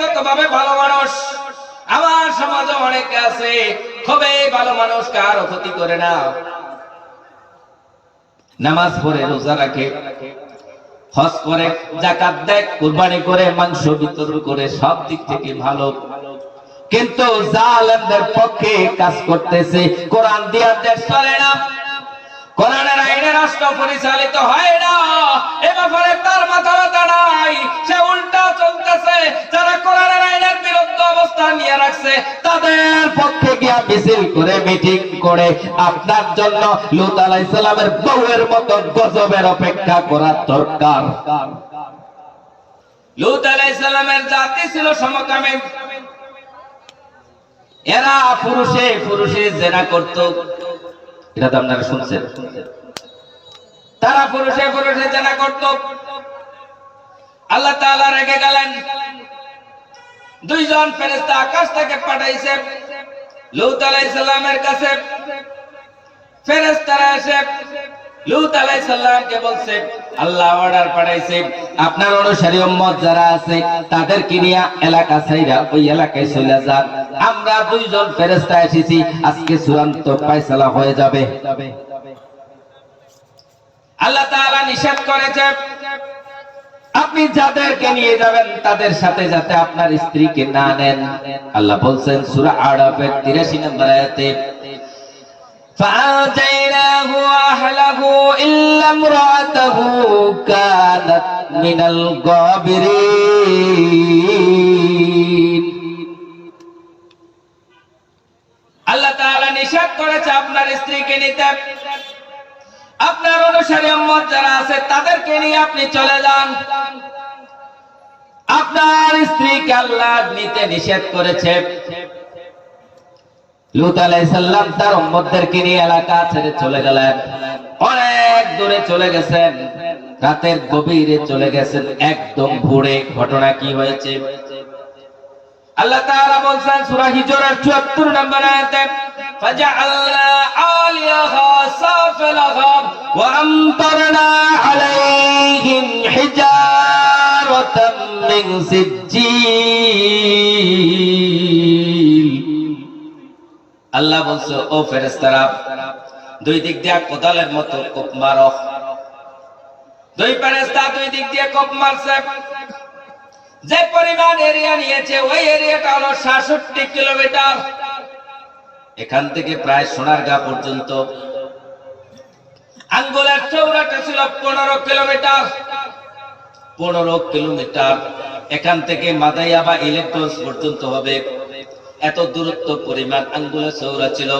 ব্যক্তিগত ভাবে ভালো মানুষ। আমার সমাজে অনেকে আছে, খুবই ভালো মানুষ, কারও ক্ষতি করে না। নামাজ পড়ে, রোজা রাখে, হজ করে জাকাত দেয়, কুরবানি করে, মাংস বিতরণ করে, সব দিক থেকে ভালো। কিন্তু জালেমদের পক্ষে কাজ করতেছে, কোরআন দিয়া দেশ চলে না। কোরআনের আইনে রাষ্ট্র পরিচালিত হয় না। এ ব্যাপারে তার মাথা ব্যথা নাই। সে যারা কোরআনের আইনের বিরুদ্ধে অবস্থান নিয়ে রাখছে, তাদের পক্ষে গিয়া মিছিল করে, মিটিং করে আপনার জন্য লুত আলাইহিস সালামের বউয়ের মতো গজবের অপেক্ষা করার দরকার। লুত আলাইহিস সালামের জাতি ছিল সমকামী। এরা পুরুষে পুরুষে জেনা করত। এটা তো আপনারা শুনছেন। তারা পুরুষে পুরুষে জেনা করত। আল্লাহ তাআলা রেগে গেলেন। দুইজন ফেরেস্তা আকাশ থেকে পাঠাইছে, লূত আলাইহিস সালামের কাছে। ফেরেশতারা এসে লূত আলাইহিস সালামকে বলছে, আল্লাহ অর্ডার পাঠাইছে। আপনার অনুসারী উম্মত যারা আছে, তাদেরকে নিয়ে এলাকা ছাইরা ওই এলাকায় চলে যান। আমরা দুইজন ফেরেস্তা এসেছি, আজকে চূড়ান্ত ফয়সালা হয়ে যাবে। আল্লাহ তাআলা নিষেধ করেছে আপনি যাদেরকে নিয়ে যাবেন তাদের সাথে যাতে আপনার স্ত্রীকে না নেন আল্লাহ বলছেন সূরা আরাফের 83 নম্বর আয়াতে فآتيناه وأهله إلا امرأته كانت من الغابرين আল্লাহ তাআলা নিষেধ করেছে আপনার স্ত্রীকে নিতে অনুসারী যারা আছে, তাদেরকে নিয়ে আপনি চলে যান। আপনার স্ত্রীকে আল্লাহ নিতে নিষেধ করেছে। লুত আলাইসাল্লাম তার নিয়ে এলাকা ছেড়ে চলে গেলেন। অনেক দূরে চলে গেছেন। রাতের গভীরে চলে গেছেন। একদম ভোরে ঘটনা কি হয়েছে? আল্লাহ তাআলা বলছেন, সূরা হিজরের 74 নম্বর আয়াতে, ফাজআলনা আলিয়াহা আমতারনা আলাইহিম হিজারাতাম মিন সিজ্জিল আল্লাহ বলছে, ও ফেরেশতারা, দুই দিক দিয়ে কোদালের মতো কোপ মারো। দুই ফেরেশতা দুই দিক দিয়ে কোপ মারছে। যে পরিমাণ এরিয়া নিয়েছে, ওই এরিয়াটা হলো সাতষট্টি কিলোমিটার। এখান থেকে প্রায় সোনারগা পর্যন্ত আঙ্গুলের চৌড়াটা ছিল, পনেরো কিলোমিটার। পনেরো কিলোমিটার। এখান থেকে মাদাইয়া বা পর্যন্ত হবে। এত দূরত্ব পরিমাণ আঙ্গুলের চৌড়া ছিল।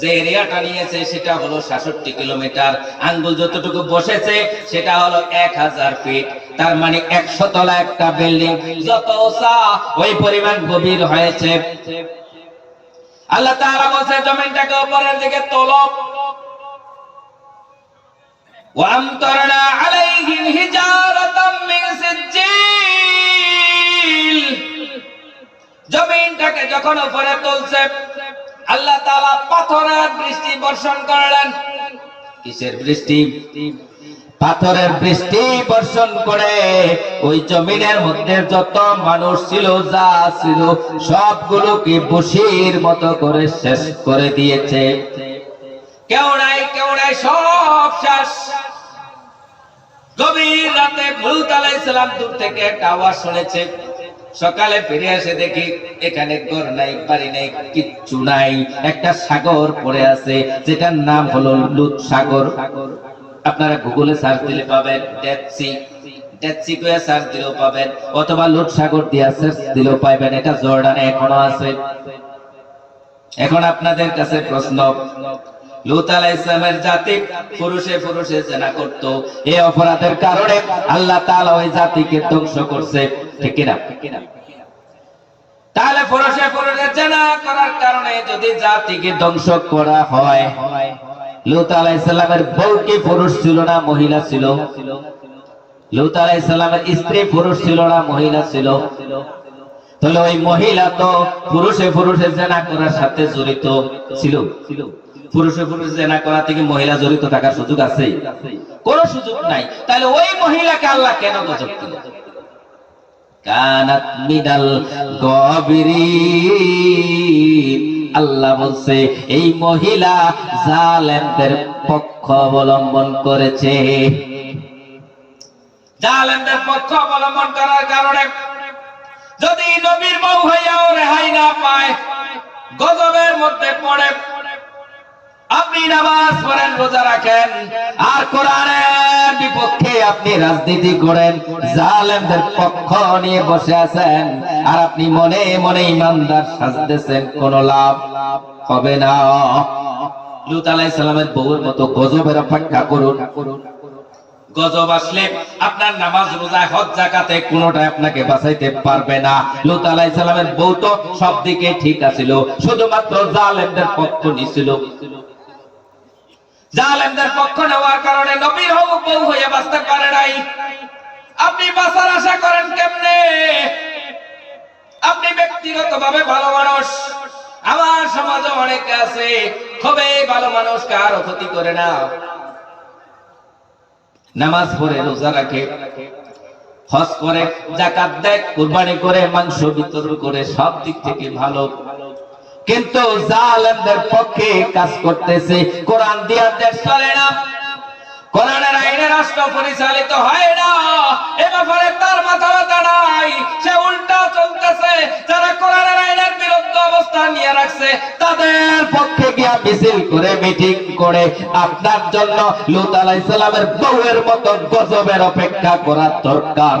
যে এরিয়াটা নিয়েছে, সেটা হলো সাতষট্টি কিলোমিটার। আঙ্গুল যতটুকু বসেছে, সেটা হলো এক হাজার ফিট। তার মানে একশো তলা একটা বিল্ডিং। যত উঁচা, ওই পরিমাণ গভীর হয়েছে। আল্লাহ তাআলা বলছে, জমিনটাকে উপরের দিকে তোলো। وأمطرنا عليهم حجارة من سجيل জমিনটাকে যখন উপরে তুলছে আল্লাহ তাআলা পাথরের বৃষ্টি বর্ষণ করলেন কিসের বৃষ্টি পাথরের বৃষ্টি বর্ষণ করে ওই জমিনের মধ্যে যত মানুষ ছিল যা ছিল সবগুলোকে বসির মতো করে শেষ করে দিয়েছে কেউ নাই সব গভীর রাতে দূর থেকে একটা আওয়াজ শুনেছে। সকালে ফিরে এসে দেখি এখানে ঘর নাই, বাড়ি নাই, কিচ্ছু নাই। একটা সাগর পড়ে আছে, যেটার নাম হলো লুত সাগর। আপনারা গুগলে সার্চ দিলে পাবেন ডেড সি ডেড সার্চ দিলেও পাবেন, অথবা লুট সাগর দিয়ে সার্চ দিলেও পাবেন এটা জর্ডানে এখনও আছে। এখন আপনাদের কাছে প্রশ্ন লুত জাতি পুরুষে পুরুষে করত। এই অপরাধের কারণে আল্লাহ ওই জাতিকে ধ্বংস করছে। ঠিক কি না তাহলে পুরুষে পুরুষে জেনা করার কারণে যদি জাতিকে ধ্বংস করা হয়, লুত আলাইহিস সালামের বউ কি পুরুষ ছিল না মহিলা ছিল? লুত আলাইহিস সালামের স্ত্রী পুরুষ ছিল না মহিলা ছিল? তাহলে ওই মহিলা তো পুরুষে পুরুষে জেনা করার সাথে জড়িত ছিল। পুরুষে পুরুষে জেনা করা থেকে মহিলা জড়িত থাকার সুযোগ আছে। কোন সুযোগ নাই। তাহলে ওই মহিলাকে আল্লাহ কেন গজব দিল? কানাত মিনাল গবিরিন। আল্লাহ বলছে, এই মহিলা জালেমদের পক্ষ অবলম্বন করেছে। জালেমদের পক্ষ অবলম্বন করার কারণে যদি নবীর বউ হইয়াও রেহাই না পায়, গজবের মধ্যে পড়ে। আপনি নামাজ পড়েন, রোজা রাখেন, আর কোরআনের বিপক্ষে আপনি রাজনীতি করেন, জালেমদের পক্ষ নিয়ে বসে আছেন, আর আপনি মনে মনে ইমানদার সাজতেছেন, কোন লাভ হবে না। লুত আলাইহিস সালামের বউয়ের মতো গজবের অপেক্ষা করুন। গজব আসলে আপনার নামাজ রোজা হজ জাকাতে কোনোটা আপনাকে বাঁচাইতে পারবে না। লুত আলাইহিস সালামের বউ তো সব দিকে ঠিক আছিল, শুধুমাত্র জালেমদের পক্ষ নিছিল। জালেমদের পক্ষ নেওয়ার কারণে নবীর হবু বউ হয়ে বাঁচতে পারে নাই। আপনি বাঁচার আশা করেন কেমনে? আপনি ব্যক্তিগত ভাবে ভালো মানুষ। আমার সমাজে অনেকে আছে, খুবই ভালো মানুষ কারও ক্ষতি করে না। নামাজ পড়ে, রোজা রাখে, হজ করে জাকাত দেয়, কুরবানি করে, মাংস বিতরণ করে, সব দিক থেকে ভালো। কিন্তু জালেমদের পক্ষে কাজ করতেছে, কোরআন দিয়া দেশ চলে না। কোরআনের আইনে রাষ্ট্র পরিচালিত হয় না। এ ব্যাপারে তার মাথা ব্যথা নাই। সে উল্টা চলতেছে। যারা কোরআনের আইনের বিরুদ্ধে অবস্থান নিয়ে রাখছে, তাদের পক্ষে গিয়া মিছিল করে মিটিং করে আপনার জন্য লুত আলাইহিস সালামের বউয়ের মতো গজবের অপেক্ষা করার দরকার।